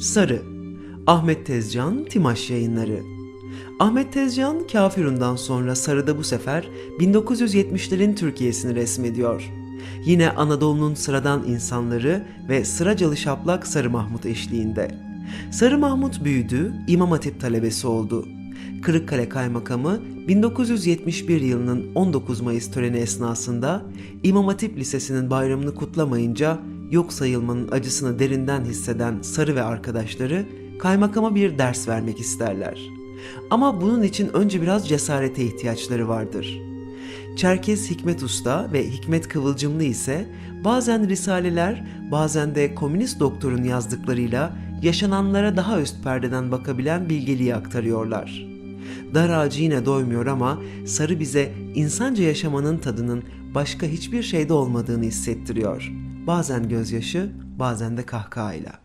Sarı Ahmet Tezcan Timaş Yayınları Ahmet Tezcan Kafirun'dan sonra Sarı'da bu sefer 1970'lerin Türkiye'sini resmediyor. Yine Anadolu'nun sıradan insanları ve sıracalı şaplak Sarı Mahmut eşliğinde. Sarı Mahmut büyüdü, İmam Hatip talebesi oldu. Kırıkkale Kaymakamı 1971 yılının 19 Mayıs töreni esnasında İmam Hatip Lisesi'nin bayramını kutlamayınca yok sayılmanın acısını derinden hisseden Sarı ve arkadaşları kaymakama bir ders vermek isterler. Ama bunun için önce biraz cesarete ihtiyaçları vardır. Çerkez Hikmet Usta ve Hikmet Kıvılcımlı ise bazen risaleler, bazen de komünist doktorun yazdıklarıyla yaşananlara daha üst perdeden bakabilen bilgeliği aktarıyorlar. Dar ağacı yine doymuyor ama sarı bize insanca yaşamanın tadının başka hiçbir şeyde olmadığını hissettiriyor. Bazen gözyaşı, bazen de kahkahayla.